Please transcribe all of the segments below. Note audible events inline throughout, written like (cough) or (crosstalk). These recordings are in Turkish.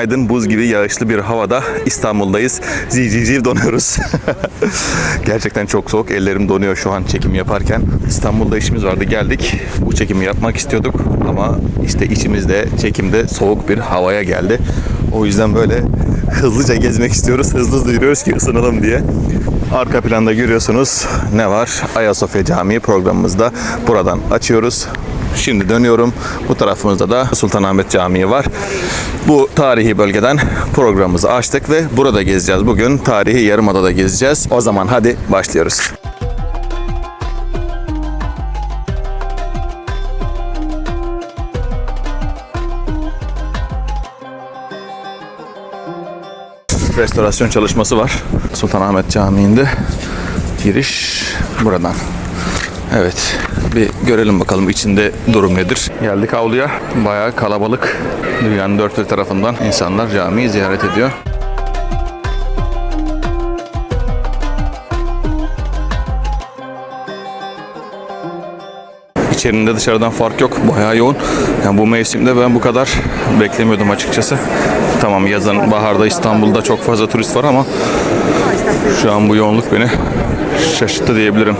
Günaydın. Buz gibi yağışlı bir havada İstanbul'dayız. Ziv donuyoruz. (laughs) Gerçekten çok soğuk. Ellerim donuyor şu an çekim yaparken. İstanbul'da işimiz vardı. Geldik. Bu çekimi yapmak istiyorduk ama işte içimizde çekimde soğuk bir havaya geldi. O yüzden böyle hızlıca gezmek istiyoruz. Hızlı hızlı yürüyoruz ki ısınalım diye. Arka planda görüyorsunuz ne var? Ayasofya Camii programımızda. Buradan açıyoruz. Şimdi dönüyorum. Bu tarafımızda da Sultanahmet Camii var. Bu tarihi bölgeden programımızı açtık ve burada gezeceğiz. Bugün tarihi Yarımada'da gezeceğiz. O zaman hadi başlıyoruz. Restorasyon çalışması var. Sultanahmet Camii'nde giriş buradan. Evet. Bir görelim bakalım içinde durum nedir. Geldik avluya. Bayağı kalabalık. Dünyanın dört bir tarafından insanlar camiyi ziyaret ediyor. İçerinde dışarıdan fark yok. Bayağı yoğun. Yani bu mevsimde ben bu kadar beklemiyordum açıkçası. Tamam yazın, baharda İstanbul'da çok fazla turist var ama şu an bu yoğunluk beni şaşırttı diyebilirim.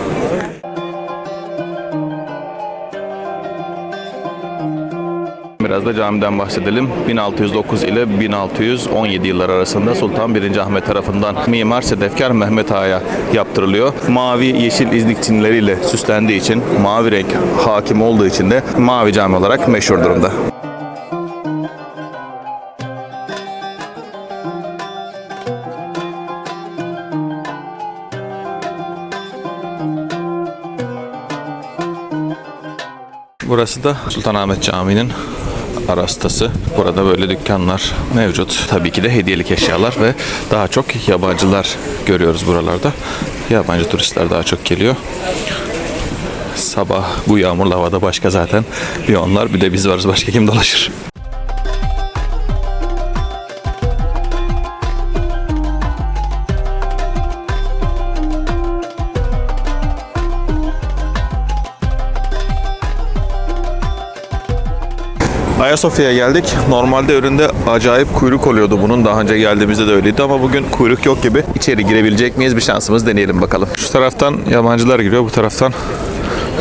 Biraz da camiden bahsedelim. 1609 ile 1617 yıllar arasında Sultan 1. Ahmet tarafından Mimar Sedefkar Mehmet Ağa'ya yaptırılıyor. Mavi yeşil izlik çinleriyle süslendiği için, mavi renk hakim olduğu için de Mavi Cami olarak meşhur durumda. Burası da Sultanahmet Camii'nin arastası. Burada böyle dükkanlar mevcut. Tabii ki de hediyelik eşyalar ve daha çok yabancılar görüyoruz buralarda. Yabancı turistler daha çok geliyor. Sabah bu yağmurlu havada başka zaten bir onlar bir de biz varız başka kim dolaşır. Ayasofya'ya geldik. Normalde önünde acayip kuyruk oluyordu bunun. Daha önce geldiğimizde de öyleydi ama bugün kuyruk yok gibi. İçeri girebilecek miyiz? Bir şansımız deneyelim bakalım. Şu taraftan yabancılar giriyor, bu taraftan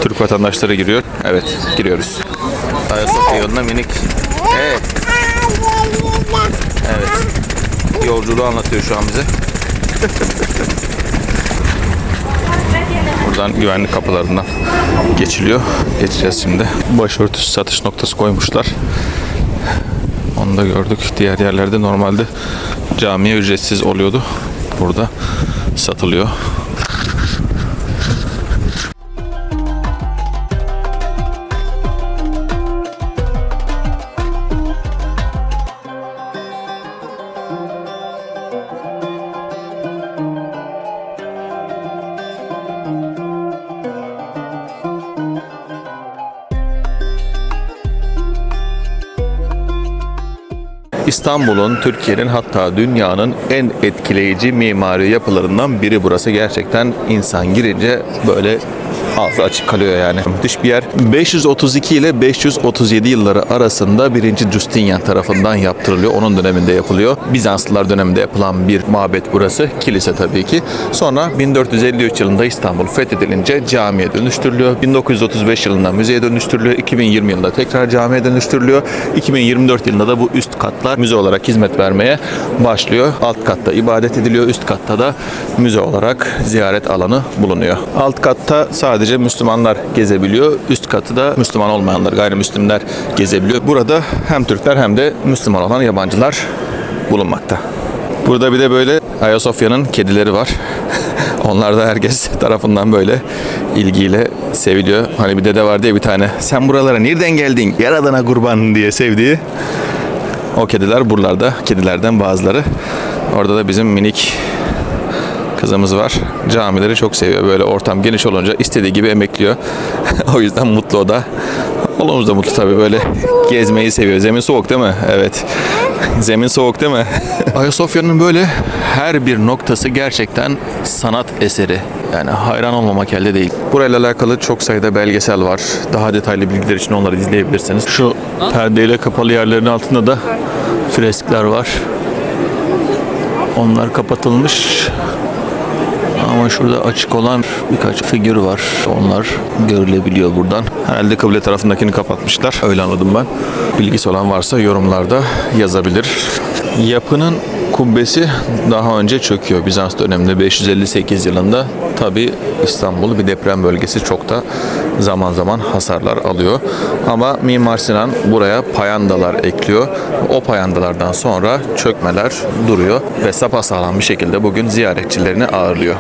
Türk vatandaşları giriyor. Evet, giriyoruz. Ayasofya yoluna minik. Evet. Evet. Yolculuğu anlatıyor şu an bize. (laughs) Buradan güvenlik kapılarından geçiliyor. Geçeceğiz şimdi. Başörtüsü satış noktası koymuşlar. Onu da gördük. Diğer yerlerde normalde camiye ücretsiz oluyordu. Burada satılıyor. İstanbul'un, Türkiye'nin hatta dünyanın en etkileyici mimari yapılarından biri burası. Gerçekten insan girince böyle ağzı açık kalıyor yani. Müthiş bir yer. 532 ile 537 yılları arasında 1. Justinian tarafından yaptırılıyor. Onun döneminde yapılıyor. Bizanslılar döneminde yapılan bir mabet burası. Kilise tabii ki. Sonra 1453 yılında İstanbul fethedilince camiye dönüştürülüyor. 1935 yılında müzeye dönüştürülüyor. 2020 yılında tekrar camiye dönüştürülüyor. 2024 yılında da bu üst katlar müze olarak hizmet vermeye başlıyor. Alt katta ibadet ediliyor. Üst katta da müze olarak ziyaret alanı bulunuyor. Alt katta sadece Müslümanlar gezebiliyor. Üst katı da Müslüman olmayanlar, gayrimüslimler gezebiliyor. Burada hem Türkler hem de Müslüman olan yabancılar bulunmakta. Burada bir de böyle Ayasofya'nın kedileri var. (laughs) Onlar da herkes tarafından böyle ilgiyle seviliyor. Hani bir dede var diye bir tane. Sen buralara nereden geldin? Yaradana kurban diye sevdiği. O kediler buralarda. Kedilerden bazıları. Orada da bizim minik kızımız var. Camileri çok seviyor. Böyle ortam geniş olunca istediği gibi emekliyor. (laughs) o yüzden mutlu o da. Oğlumuz da mutlu tabii böyle gezmeyi seviyor. Zemin soğuk değil mi? Evet. (laughs) Zemin soğuk değil mi? (laughs) Ayasofya'nın böyle her bir noktası gerçekten sanat eseri. Yani hayran olmamak elde değil. Burayla alakalı çok sayıda belgesel var. Daha detaylı bilgiler için onları izleyebilirsiniz. Şu perdeyle kapalı yerlerin altında da freskler var. Onlar kapatılmış. Ama şurada açık olan birkaç figür var. Onlar görülebiliyor buradan. Herhalde kıble tarafındakini kapatmışlar. Öyle anladım ben. Bilgisi olan varsa yorumlarda yazabilir. Yapının kubbesi daha önce çöküyor. Bizans döneminde 558 yılında. Tabi İstanbul bir deprem bölgesi çok da zaman zaman hasarlar alıyor. Ama Mimar Sinan buraya payandalar ekliyor. O payandalardan sonra çökmeler duruyor ve sapasağlam bir şekilde bugün ziyaretçilerini ağırlıyor.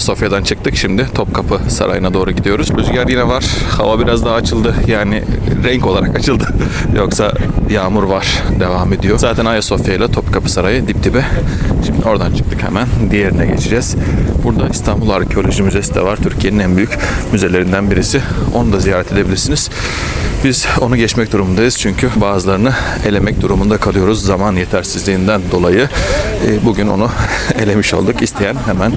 Ayasofya'dan çıktık. Şimdi Topkapı Sarayı'na doğru gidiyoruz. Rüzgar yine var. Hava biraz daha açıldı. Yani renk olarak açıldı. (laughs) Yoksa yağmur var. Devam ediyor. Zaten Ayasofya ile Topkapı Sarayı dip dibe. Şimdi oradan çıktık hemen. Diğerine geçeceğiz. Burada İstanbul Arkeoloji Müzesi de var. Türkiye'nin en büyük müzelerinden birisi. Onu da ziyaret edebilirsiniz. Biz onu geçmek durumundayız çünkü bazılarını elemek durumunda kalıyoruz zaman yetersizliğinden dolayı. E, Bugün onu (laughs) elemiş olduk. İsteyen hemen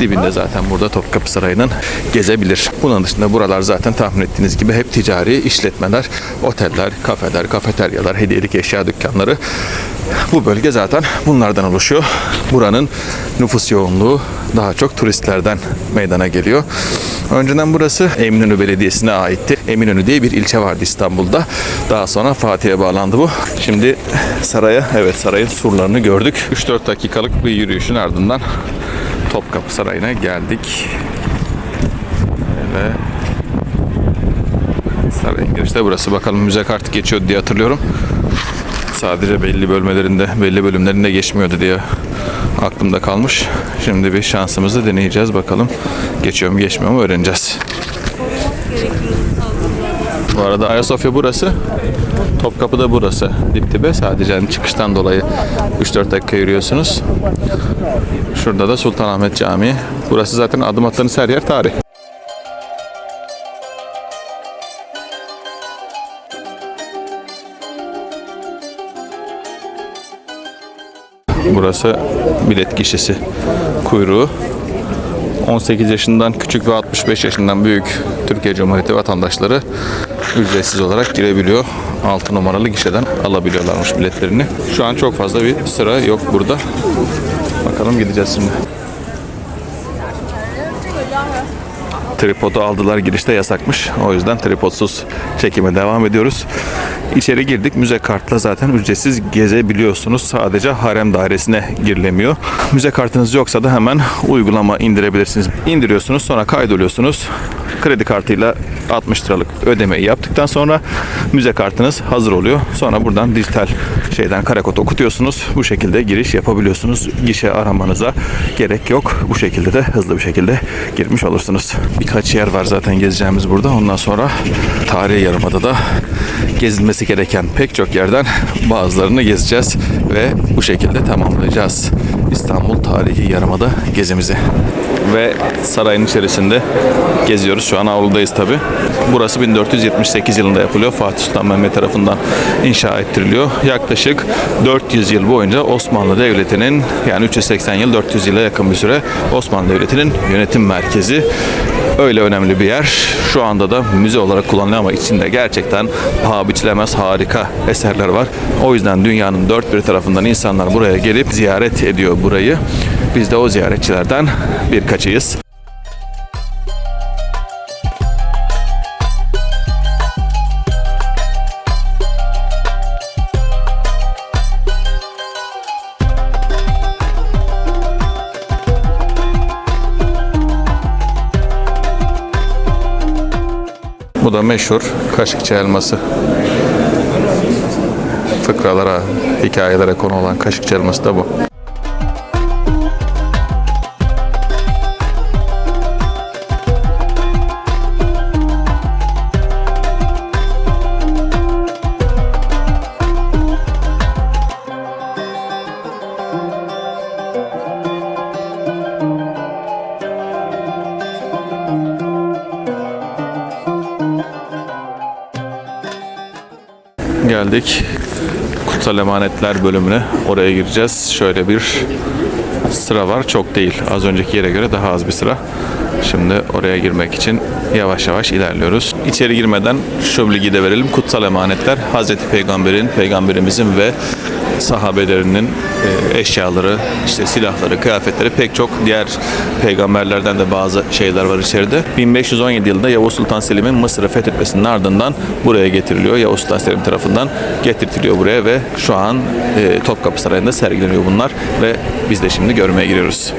dibinde zaten burada Topkapı Sarayı'nın gezebilir. Bunun dışında buralar zaten tahmin ettiğiniz gibi hep ticari işletmeler, oteller, kafeler, kafeteryalar, hediyelik eşya dükkanları. Bu bölge zaten bunlardan oluşuyor. Buranın nüfus yoğunluğu daha çok turistlerden meydana geliyor. Önceden burası Eminönü Belediyesi'ne aitti. Eminönü diye bir ilçe vardı İstanbul'da. Daha sonra Fatih'e bağlandı bu. Şimdi saraya, evet sarayın surlarını gördük. 3-4 dakikalık bir yürüyüşün ardından Topkapı Sarayı'na geldik. Ve sarayın girişte burası. Bakalım müze kartı geçiyordu diye hatırlıyorum. Sadece belli bölmelerinde, belli bölümlerinde geçmiyordu diye aklımda kalmış. Şimdi bir şansımızı deneyeceğiz bakalım. Geçiyor mu geçmiyor mu öğreneceğiz. Bu arada Ayasofya burası. Topkapı da burası. Dip dibe. Sadece hani çıkıştan dolayı 3-4 dakika yürüyorsunuz. Şurada da Sultanahmet Camii. Burası zaten adım attığınız her yer tarih. Burası bilet gişesi kuyruğu. 18 yaşından küçük ve 65 yaşından büyük Türkiye Cumhuriyeti vatandaşları ücretsiz olarak girebiliyor. 6 numaralı gişeden alabiliyorlarmış biletlerini. Şu an çok fazla bir sıra yok burada. Bakalım gideceğiz şimdi. Tripodu aldılar girişte yasakmış. O yüzden tripodsuz çekime devam ediyoruz. İçeri girdik. Müze kartla zaten ücretsiz gezebiliyorsunuz. Sadece harem dairesine girilemiyor. Müze kartınız yoksa da hemen uygulama indirebilirsiniz. İndiriyorsunuz sonra kaydoluyorsunuz. Kredi kartıyla 60 liralık ödemeyi yaptıktan sonra müze kartınız hazır oluyor. Sonra buradan dijital şeyden karekod okutuyorsunuz. Bu şekilde giriş yapabiliyorsunuz. Gişe aramanıza gerek yok. Bu şekilde de hızlı bir şekilde girmiş olursunuz. Birkaç yer var zaten gezeceğimiz burada. Ondan sonra tarihi yarımada da gezilmesi gereken pek çok yerden bazılarını gezeceğiz ve bu şekilde tamamlayacağız. İstanbul Tarihi Yarımada gezimizi. Ve sarayın içerisinde geziyoruz. Şu an avludayız tabi. Burası 1478 yılında yapılıyor. Fatih Sultan Mehmet tarafından inşa ettiriliyor. Yaklaşık 400 yıl boyunca Osmanlı Devleti'nin yani 380 yıl 400 yıla yakın bir süre Osmanlı Devleti'nin yönetim merkezi. Öyle önemli bir yer. Şu anda da müze olarak kullanılıyor ama içinde gerçekten paha biçilemez harika eserler var. O yüzden dünyanın dört bir tarafından insanlar buraya gelip ziyaret ediyor burayı. Biz de o ziyaretçilerden birkaçıyız. Bu da meşhur Kaşıkçı elması. Fıkralara, hikayelere konu olan Kaşıkçı elması da bu. Geldik kutsal emanetler bölümüne. Oraya gireceğiz. Şöyle bir sıra var. Çok değil. Az önceki yere göre daha az bir sıra. Şimdi oraya girmek için yavaş yavaş ilerliyoruz. İçeri girmeden şu bilgiyi de verelim. Kutsal emanetler Hazreti Peygamber'in, Peygamberimizin ve sahabelerinin e, eşyaları, işte silahları, kıyafetleri pek çok diğer peygamberlerden de bazı şeyler var içeride. 1517 yılında Yavuz Sultan Selim'in Mısır'ı fethetmesinin ardından buraya getiriliyor. Yavuz Sultan Selim tarafından getirtiliyor buraya ve şu an e, Topkapı Sarayı'nda sergileniyor bunlar ve biz de şimdi görmeye giriyoruz.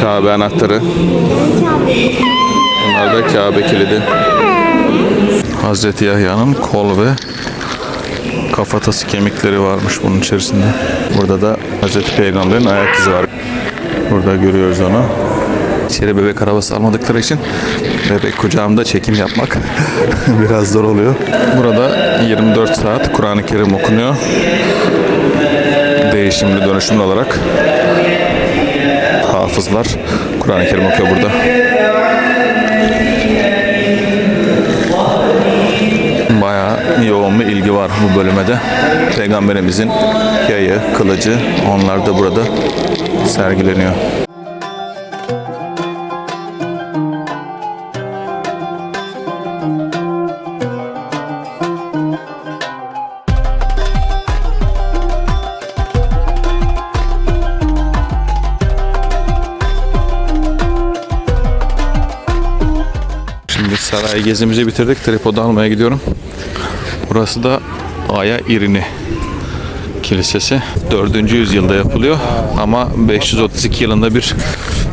Kabe anahtarı. Bunlar da Kabe kilidi. Hazreti Yahya'nın kol ve kafatası kemikleri varmış bunun içerisinde. Burada da Hazreti Peygamber'in ayak izi var. Burada görüyoruz onu. İçeri bebek arabası almadıkları için bebek kucağımda çekim yapmak (laughs) biraz zor oluyor. Burada 24 saat Kur'an-ı Kerim okunuyor. Değişimli dönüşümlü olarak hafızlar Kur'an-ı Kerim okuyor burada. Yoğun bir ilgi var bu bölüme de. Peygamberimizin yayı, kılıcı onlar da burada sergileniyor. Saray gezimizi bitirdik. Tripodu almaya gidiyorum. Burası da Aya İrini Kilisesi. 4. yüzyılda yapılıyor ama 532 yılında bir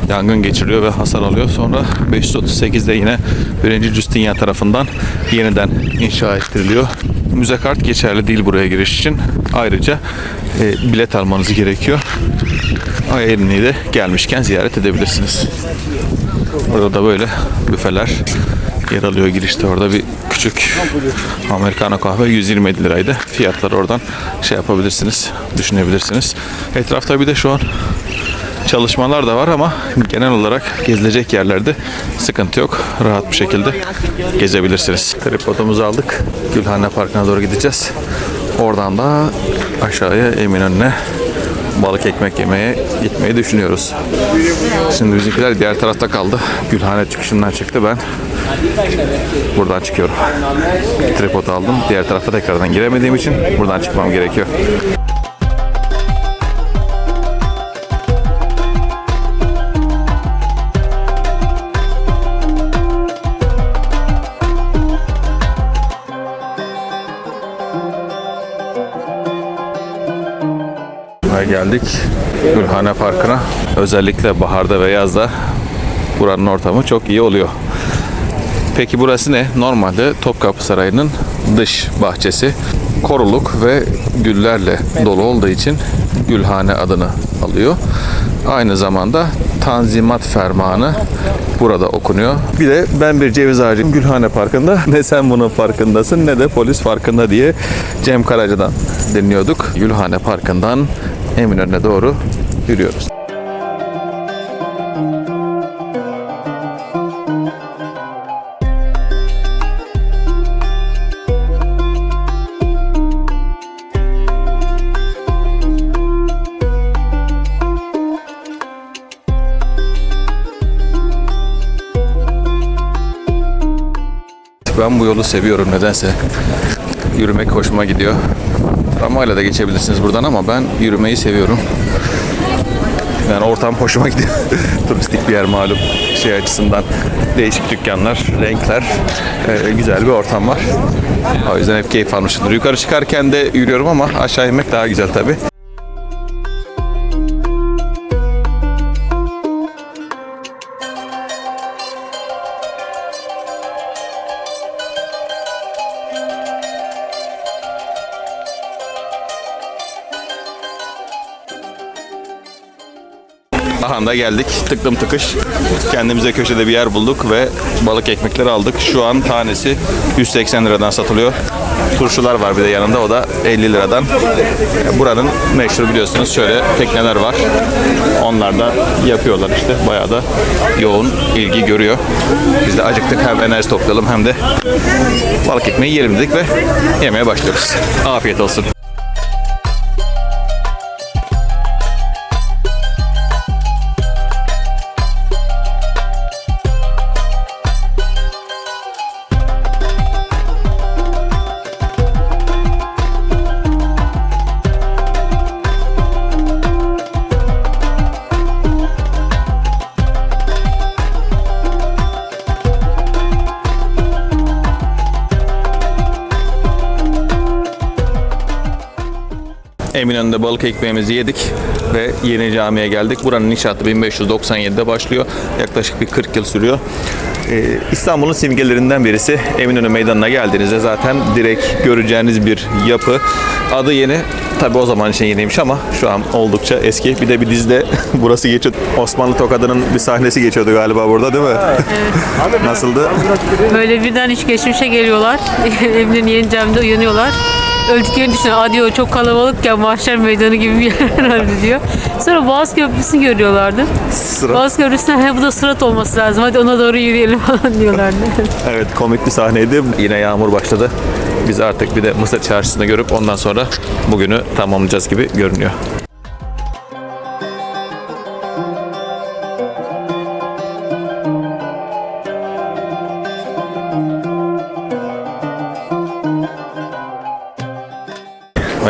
yangın geçiriyor ve hasar alıyor. Sonra 538'de yine 1. Justinian tarafından yeniden inşa ettiriliyor. Müze kart geçerli değil buraya giriş için. Ayrıca e, bilet almanız gerekiyor. Aya İrini'yi de gelmişken ziyaret edebilirsiniz. Burada da böyle büfeler yer alıyor girişte orada bir küçük Americano kahve 127 liraydı. Fiyatları oradan şey yapabilirsiniz, düşünebilirsiniz. Etrafta bir de şu an çalışmalar da var ama genel olarak gezilecek yerlerde sıkıntı yok. Rahat bir şekilde gezebilirsiniz. Tripodumuzu aldık. Gülhane Parkı'na doğru gideceğiz. Oradan da aşağıya Eminönü'ne balık ekmek yemeye gitmeyi düşünüyoruz. Şimdi bizimkiler diğer tarafta kaldı. Gülhane çıkışından çıktı. Ben buradan çıkıyorum. Tripod aldım. Diğer tarafa tekrardan giremediğim için buradan çıkmam gerekiyor. Geldik Gülhane Parkı'na. Özellikle baharda ve yazda buranın ortamı çok iyi oluyor. Peki burası ne? Normalde Topkapı Sarayı'nın dış bahçesi. Koruluk ve güllerle dolu olduğu için Gülhane adını alıyor. Aynı zamanda Tanzimat Fermanı burada okunuyor. Bir de ben bir ceviz ağacıyım Gülhane Parkı'nda. (laughs) Ne sen bunun farkındasın ne de polis farkında diye Cem Karaca'dan dinliyorduk. Gülhane Parkı'ndan Eminönü'ne doğru yürüyoruz. Ben bu yolu seviyorum nedense. Yürümek hoşuma gidiyor. Tramvayla da geçebilirsiniz buradan ama ben yürümeyi seviyorum. Yani ortam hoşuma gidiyor. (laughs) Turistik bir yer malum şey açısından. Değişik dükkanlar, renkler, e, güzel bir ortam var. O yüzden hep keyif almışımdır. Yukarı çıkarken de yürüyorum ama aşağı inmek daha güzel tabii. Aha da geldik. Tıklım tıkış. Kendimize köşede bir yer bulduk ve balık ekmekleri aldık. Şu an tanesi 180 liradan satılıyor. turşular var bir de yanında o da 50 liradan. Buranın meşhur biliyorsunuz şöyle tekneler var. Onlar da yapıyorlar işte bayağı da yoğun ilgi görüyor. Biz de acıktık hem enerji toplayalım hem de balık ekmeği yiyelim dedik ve yemeye başlıyoruz. Afiyet olsun. Eminönü'nde balık ekmeğimizi yedik ve yeni camiye geldik. Buranın inşaatı 1597'de başlıyor. Yaklaşık bir 40 yıl sürüyor. Ee, İstanbul'un simgelerinden birisi Eminönü Meydanı'na geldiğinizde zaten direkt göreceğiniz bir yapı. Adı yeni. Tabi o zaman için yeniymiş ama şu an oldukça eski. Bir de bir dizide (laughs) burası geçiyor. Osmanlı Tokadı'nın bir sahnesi geçiyordu galiba burada değil mi? (laughs) Nasıldı? Böyle birden hiç geçmişe geliyorlar. (laughs) Eminönü Yeni Cami'de uyanıyorlar. Öldüklerini düşünüyor. Aa diyor çok kalabalık ya mahşer meydanı gibi bir yer (laughs) herhalde diyor. Sonra Boğaz Köprüsü'nü görüyorlardı. Sıra. Boğaz Köprüsü'ne he bu da sırat olması lazım. Hadi ona doğru yürüyelim (laughs) falan diyorlardı. Evet komik bir sahneydi. Yine yağmur başladı. Biz artık bir de Mısır çarşısını görüp ondan sonra bugünü tamamlayacağız gibi görünüyor.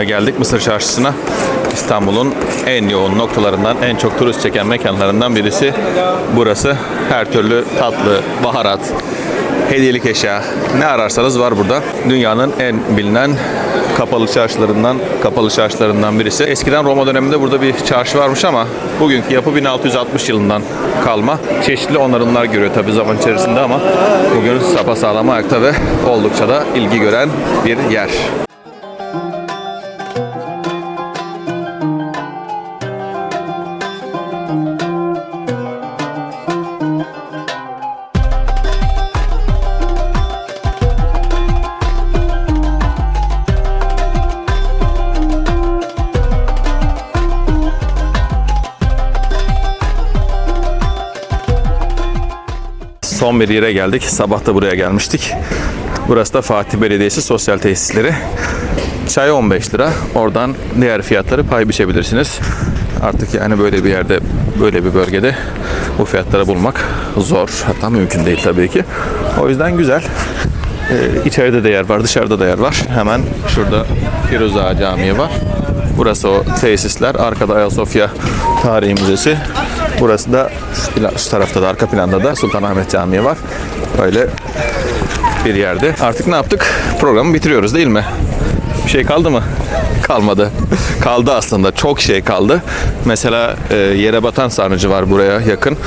Geldik Mısır Çarşısı'na. İstanbul'un en yoğun noktalarından, en çok turist çeken mekanlarından birisi burası. Her türlü tatlı, baharat, hediyelik eşya ne ararsanız var burada. Dünyanın en bilinen kapalı çarşılarından, kapalı çarşılarından birisi. Eskiden Roma döneminde burada bir çarşı varmış ama bugünkü yapı 1660 yılından kalma. Çeşitli onarımlar görüyor tabii zaman içerisinde ama bugün sapasağlam ayakta ve oldukça da ilgi gören bir yer. Son bir yere geldik. Sabah da buraya gelmiştik. Burası da Fatih Belediyesi sosyal tesisleri. Çay 15 lira. Oradan diğer fiyatları pay biçebilirsiniz. Artık yani böyle bir yerde, böyle bir bölgede bu fiyatları bulmak zor. Hatta mümkün değil tabii ki. O yüzden güzel. Ee, içeride de yer var, dışarıda da yer var. Hemen şurada Firuza Camii var. Burası o tesisler. Arkada Ayasofya Tarihi Müzesi. Burası da şu, tarafta da arka planda da Sultanahmet Camii var. Böyle bir yerde. Artık ne yaptık? Programı bitiriyoruz değil mi? Bir şey kaldı mı? (laughs) Kalmadı. (laughs) kaldı aslında. Çok şey kaldı. Mesela e, yere batan sarnıcı var buraya yakın.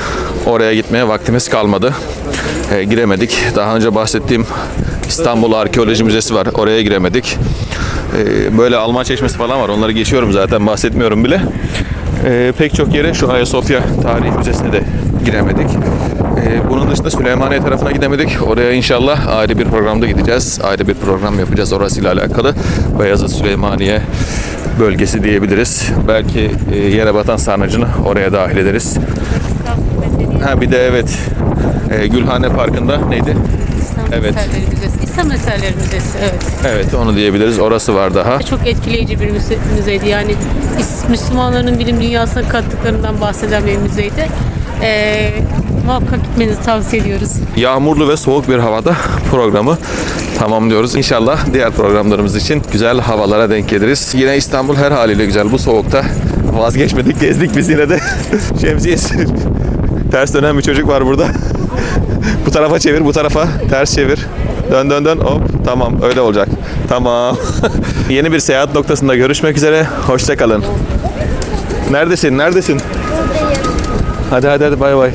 Oraya gitmeye vaktimiz kalmadı. E, giremedik. Daha önce bahsettiğim İstanbul Arkeoloji Müzesi var. Oraya giremedik. E, böyle Alman çeşmesi falan var. Onları geçiyorum zaten. Bahsetmiyorum bile. E, pek çok yere şu Ayasofya Tarihi Müzesi'ne de giremedik. E, bunun dışında Süleymaniye tarafına gidemedik. Oraya inşallah ayrı bir programda gideceğiz. Ayrı bir program yapacağız orasıyla alakalı. Beyazıt Süleymaniye bölgesi diyebiliriz. Belki e, yere batan sarnıcını oraya dahil ederiz. Ha bir de evet e, Gülhane Parkı'nda neydi? Evet. Eserleri Müzesi. İslam Eserleri Müzesi evet. Evet onu diyebiliriz. Orası var daha. Çok etkileyici bir müze, müzeydi. Yani Müslümanların bilim dünyasına kattıklarından bahseden bir müzeydi. Ee, muhakkak gitmenizi tavsiye ediyoruz. Yağmurlu ve soğuk bir havada (laughs) programı tamamlıyoruz. İnşallah diğer programlarımız için güzel havalara denk geliriz. Yine İstanbul her haliyle güzel. Bu soğukta vazgeçmedik, gezdik biz yine de. (laughs) Şemsiyesi. (laughs) Ters dönen bir çocuk var burada. Bu tarafa çevir, bu tarafa ters çevir. Dön dön dön hop tamam öyle olacak. Tamam. (laughs) Yeni bir seyahat noktasında görüşmek üzere. Hoşça kalın. Neredesin? Neredesin? Hadi hadi hadi bay bay.